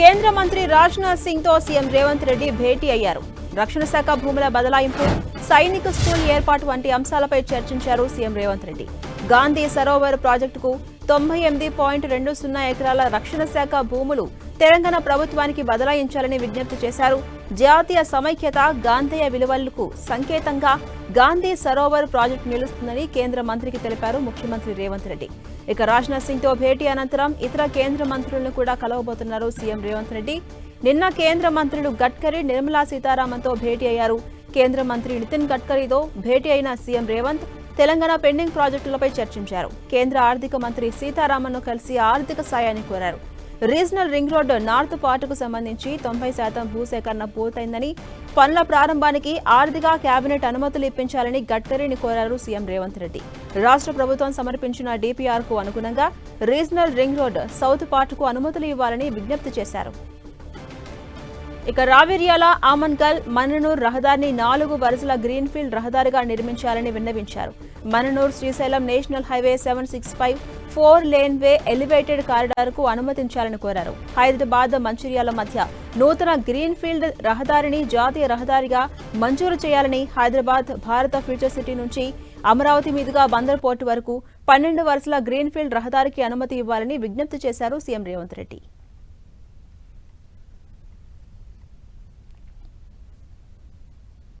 కేంద్ర మంత్రి రాజ్నాథ్ సింగ్తో సీఎం రేవంత్ రెడ్డి భేటీ అయ్యారు. రక్షణ శాఖ భూముల బదలాయింపు సైనిక స్కూల్ ఏర్పాటు వంటి అంశాలపై చర్చించారు సీఎం రేవంత్ రెడ్డి. గాంధీ సరోవర్ ప్రాజెక్టుకు తొంభై ఎనిమిది పాయింట్ రెండు సున్నా ఎకరాల రక్షణ శాఖ భూములు తెలంగాణ ప్రభుత్వానికి బదలాయించాలని విజ్ఞప్తి చేశారు. జాతీయ సమైక్యత గాంధేయ విలువలకు సంకేతంగా గాంధీ సరోవర్ ప్రాజెక్టు నిలుస్తుందని కేంద్ర మంత్రికి తెలిపారు ముఖ్యమంత్రి రేవంత్ రెడ్డి. ఇక రాజ్నాథ్ సింగ్తో భేటీ అనంతరం ఇతర కేంద్ర మంత్రులను కూడా కలవబోతున్నారు సీఎం రేవంత్ రెడ్డి. నిన్న కేంద్ర మంత్రులు గడ్కరీ నిర్మలా సీతారామన్తో భేటీ అయ్యారు. కేంద్ర మంత్రి నితిన్ గడ్కరీతో భేటీ అయిన సీఎం రేవంత్ తెలంగాణ పెండింగ్ ప్రాజెక్టులపై చర్చించారు. కేంద్ర ఆర్థిక మంత్రి సీతారామన్ను కలిసి ఆర్థిక సాయాన్ని కోరారు. రీజనల్ రింగ్ రోడ్ నార్త్ పార్టుకు సంబంధించి తొంభై శాతం భూసేకరణ పూర్తయిందని పనుల ప్రారంభానికి ఆర్థిక కేబినెట్ అనుమతులు ఇప్పించాలని గడ్కరీని కోరారు సీఎం రేవంత్ రెడ్డి. రాష్ట్ర ప్రభుత్వం సమర్పించిన డీపీఆర్కు అనుగుణంగా రీజనల్ రింగ్ రోడ్ సౌత్ పార్టుకు అనుమతులు ఇవ్వాలని విజ్ఞప్తి చేశారు. ఇక రావిర్యాల ఆమన్గల్ మననూర్ రహదారిని నాలుగు వరుసల గ్రీన్ఫీల్డ్ రహదారిగా నిర్మించాలని విన్నవించారు. Mannanur Srisailam national highway seven six five four lane way elevated కారిడార్కు అనుమతించాలని కోరారు. హైదరాబాద్ మంచిర్యాల మధ్య నూతన గ్రీన్ఫీల్డ్ రహదారిని జాతీయ రహదారిగా మంజూరు చేయాలని హైదరాబాద్ భారత ఫ్యూచర్ సిటీ నుంచి అమరావతి మీదుగా బందర్ పోర్టు వరకు పన్నెండు వరుసల గ్రీన్ఫీల్డ్ రహదారికి అనుమతి ఇవ్వాలని విజ్ఞప్తి చేశారు సీఎం రేవంత్ రెడ్డి.